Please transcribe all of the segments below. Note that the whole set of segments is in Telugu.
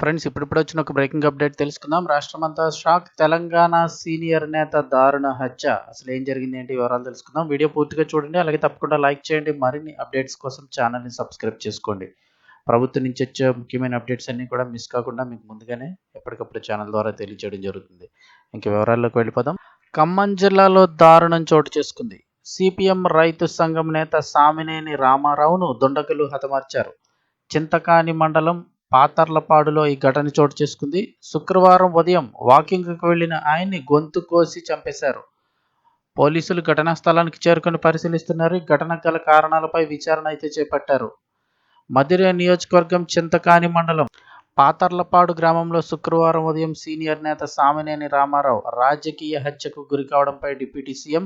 ఫ్రెండ్స్ ఇప్పుడిప్పుడు వచ్చిన ఒక బ్రేకింగ్ అప్డేట్ తెలుసుకుందాం. రాష్ట్రమంతా షాక్. తెలంగాణ సీనియర్ నేత దారుణ హత్య. అసలు ఏం జరిగింది ఏంటి వివరాలు తెలుసుకుందాం. వీడియో పూర్తిగా చూడండి. అలాగే తప్పకుండా లైక్ చేయండి. మరిన్ని అప్డేట్స్ కోసం ఛానల్ని సబ్స్క్రైబ్ చేసుకోండి. ప్రభుత్వం నుంచి వచ్చే ముఖ్యమైన అప్డేట్స్ అన్నీ కూడా మిస్ కాకుండా మీకు ముందుగానే ఎప్పటికప్పుడు ఛానల్ ద్వారా తెలియజేయడం జరుగుతుంది. ఇంక వివరాల్లోకి వెళ్ళిపోదాం. ఖమ్మం జిల్లాలో దారుణం చోటు చేసుకుంది. సిపిఎం రైతు సంఘం నేత సామినేని రామారావును దుండగులు హతమార్చారు. చింతకాని మండలం పాతర్లపాడులో ఈ ఘటన చోటు చేసుకుంది. శుక్రవారం ఉదయం వాకింగ్కి వెళ్ళిన ఆయన్ని గొంతు కోసి చంపేశారు. పోలీసులు ఘటనా స్థలానికి చేరుకొని పరిశీలిస్తున్నారు. ఈ ఘటనకు గల కారణాలపై విచారణ అయితే చేపట్టారు. మధుర నియోజకవర్గం చింతకాని మండలం పాతర్లపాడు గ్రామంలో శుక్రవారం ఉదయం సీనియర్ నేత సామినేని రామారావు రాజకీయ హత్యకు గురి కావడంపై డిప్యూటీ సీఎం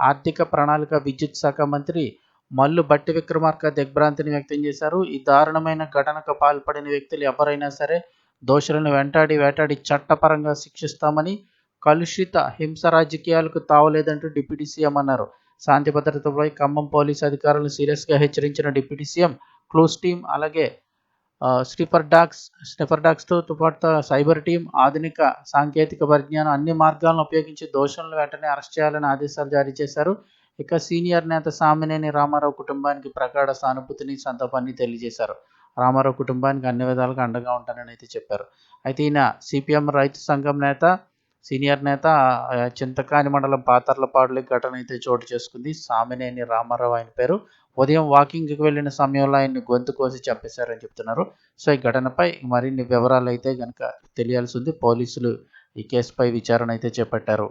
ఆర్థిక ప్రణాళిక విద్యుత్ శాఖ మంత్రి మల్లు బట్టి విక్రమార్క దిగ్భ్రాంతిని వ్యక్తం చేశారు. ఈ దారుణమైన ఘటనకు పాల్పడిన వ్యక్తులు ఎవరైనా సరే దోషులను వెంటాడి వేటాడి చట్టపరంగా శిక్షిస్తామని కలుషిత హింస రాజకీయాలకు తావలేదంటూ డిప్యూటీ సీఎం అన్నారు. శాంతి భద్రతపై ఖమ్మం పోలీసు అధికారులను సీరియస్గా హెచ్చరించిన డిప్యూటీ సీఎం క్లూస్ టీం అలాగే స్నిఫర్ డాగ్స్ స్నిఫర్ డాగ్స్తో పాటు సైబర్ టీం ఆధునిక సాంకేతిక పరిజ్ఞానం అన్ని మార్గాలను ఉపయోగించి దోషులను వెంటనే అరెస్ట్ చేయాలని ఆదేశాలు జారీ చేశారు. ఇక సీనియర్ నేత సామినేని రామారావు కుటుంబానికి ప్రగాఢ సానుభూతిని సంతాపాన్ని తెలియజేశారు. రామారావు కుటుంబానికి అన్ని విధాలుగా అండగా ఉంటానని అయితే చెప్పారు. అయితే ఈయన సిపిఎం రైతు సంఘం నేత సీనియర్ నేత చింతకాని మండలం పాతర్లపాడులో ఘటన అయితే చోటు చేసుకుంది. సామినేని రామారావు ఆయన పేరు. ఉదయం వాకింగ్కి వెళ్ళిన సమయంలో ఆయన్ని గొంతు కోసి చంపేశారని చెప్తున్నారు. సో ఈ ఘటనపై మరిన్ని వివరాలు అయితే కనుక తెలియాల్సి ఉంది. పోలీసులు ఈ కేసుపై విచారణ అయితే చేపట్టారు.